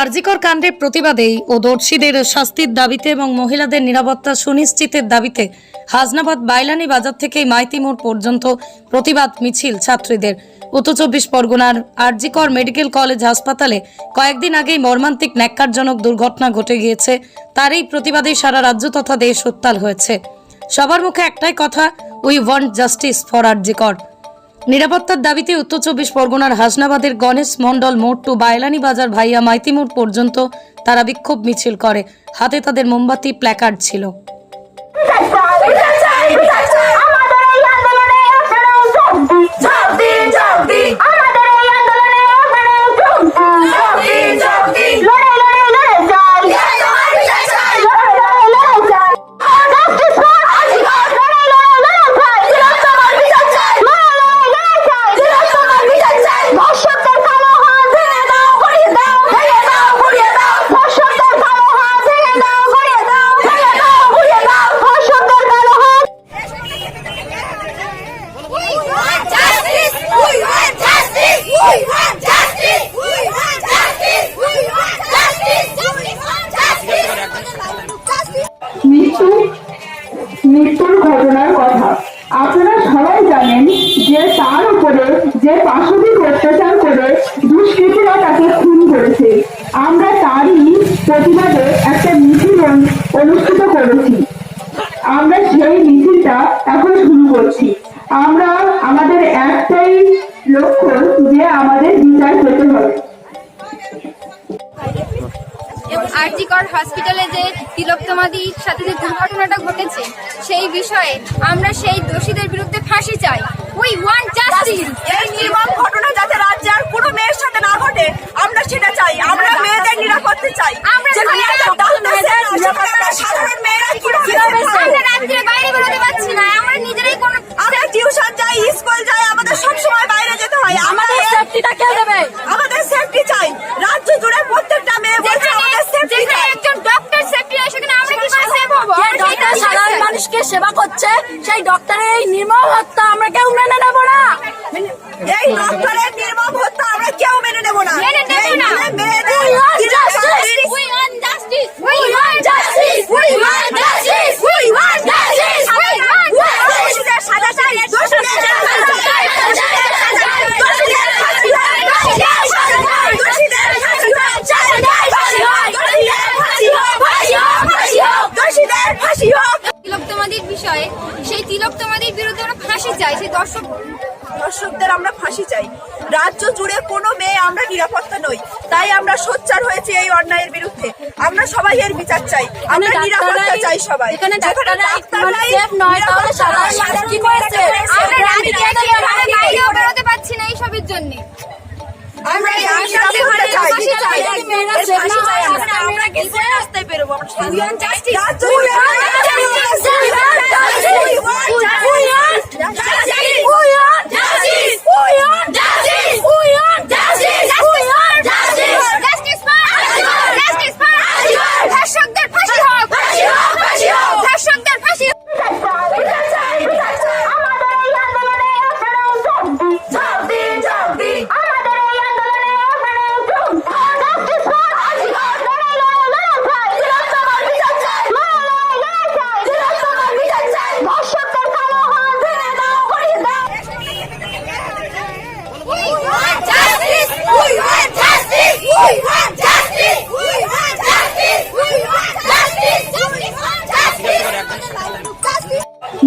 আরজিকর কাণ্ডের প্রতিবাদেই ও দর্শীদের শাস্তির দাবিতে এবং মহিলাদের নিরাপত্তা সুনিশ্চিতের দাবিতে হাজনাবাদ বাইলানি বাজার থেকে মাইতি মোড় পর্যন্ত প্রতিবাদ মিছিল ছাত্রীদের। উত্তর চব্বিশ পরগনার আরজিকর মেডিকেল কলেজ হাসপাতালে কয়েকদিন আগেই মর্মান্তিক ন্যাক্কারজনক দুর্ঘটনা ঘটে গিয়েছে। তারই প্রতিবাদে সারা রাজ্য তথা দেশ উত্তাল হয়েছে। সবার মুখে একটাই কথা we want justice for RG Kar. নিরাপত্তার দাবিতে উত্তর চব্বিশ পরগনার হাসনাবাদের গণেশ মণ্ডল মোড় টু বায়লানি বাজার ভাইয়া মাইতি মোড় পর্যন্ত তারা বিক্ষোভ মিছিল করে। হাতে তাদের মোমবাতি প্ল্যাকার্ড ছিল। We পাশবিক অত্যাচার করে দুষ্কৃতীরা তাকে খুন করেছে। আমরা তারই প্রতিবাদে একটা মিছিল অনুষ্ঠিত করেছি। আমরা সেই মিছিলটা এখন শুরু করছি। আমরা আমাদের একটাই লক্ষ্য যে আমাদের বিচার পেতে হবে। আরজিকর হসপিটালে যে তিলোত্তমাদির সাথে যে দুর্ঘটনাটা ঘটেছে, সেই বিষয়ে আমরা সেই দোষীদের বিরুদ্ধে ফাঁসি চাই। উই ওয়ান্ট জাস্টিস এই নির্মম ঘটনা যাতে রাজ্যে আর কোনো মেয়ের সাথে না ঘটে আমরা সেটা চাই। আমরা মেয়েদের নিরাপত্তা চাই। আমরা যেখানে একটা ডাক্তার আছে, সেখানে আমরা সাধারণ মেয়েরা কীভাবে রাত্রে বাইরে বেরোতে পারছি না। আমরা নিজেরাই কোনো আমরা টিউশন যাই স্কুল যাই আমাদের সব সময় বাইরে যেতে হয়। আমাদের সেফটিটা কে দেবে? আমাদের সেফটি চাই। রাজ্য জুড়ে প্রত্যেকটা মেয়ে বলছে আমাদের সেফটি চাই। একজন ডক্টর সেফটি হয় সেখানে আমরা কি করে সেভ ডক্টর সাধারণ মানুষকে সেবা করছে সেই ডক্টরের এই নির্মম হত্যা আমরা কেউ মেনে নেব না এই ডক্টরের নির্মম হত্যা আমরা কেউ মেনে নেব না মেনে নেব না। মানে মেয়েদের want justice. We want justice! We want justice! We want justice! We want justice. দোষীদের সাজা চাই দোষীদের সাজা চাই দোষীদের সাজা চাই দোষীদের হয় দোষীদের ফাঁসি হয় হয় হোক তিলোত্তমাদির বিষয়ে সেই তিলোত্তমাদির বিরুদ্ধে আমরা ফাঁসি চাই সেই দর্শক দর্শকদের আমরা ফাঁসি চাই। রাজ্য জুড়ে কোনো মেয়ে আমরা নিরাপত্তা নই তাই আমরা সোচ্চার হয়েছি এই অন্যায়ের বিরুদ্ধে। আমরা সবাই এর বিচার চাই আমরা নিরাপত্তা চাই সবাই। এখানে নয়, তাহলে কি করেছে? মেয়েরা আমরা বেরোতে পারছি না জন্য। এই চাই হয়, আমরা। আমরা। কি করে রাস্তায় বেরোবো আমরা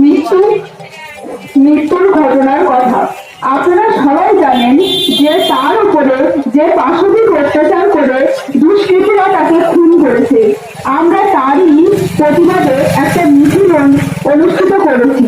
মৃত্যু, মৃত্যুর ঘটনার কথা। আপনারা সবাই জানেন যে তার উপরে যে পাশবিক অত্যাচার করে দুষ্কৃতীরা তাকে খুন করেছে। আমরা তারই প্রতিবাদে একটা মিছিল অনুষ্ঠিত করেছি।